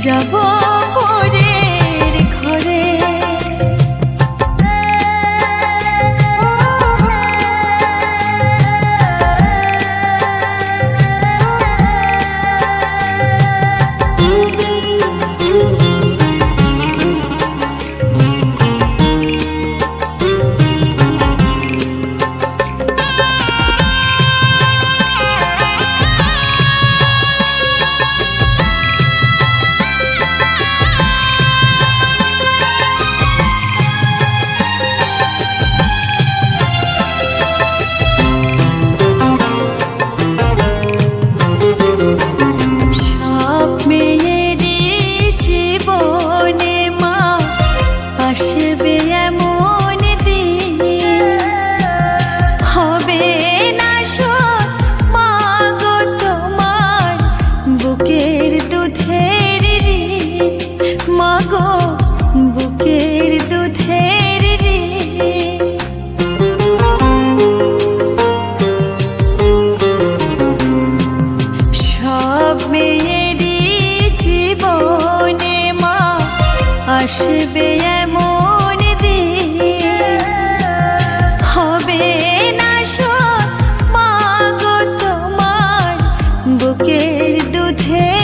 扎破 বুকের দুধের রে মাগো বুকের দুধের রে সব মেয়েরই জীবনে মা আসবে দুধের দুধে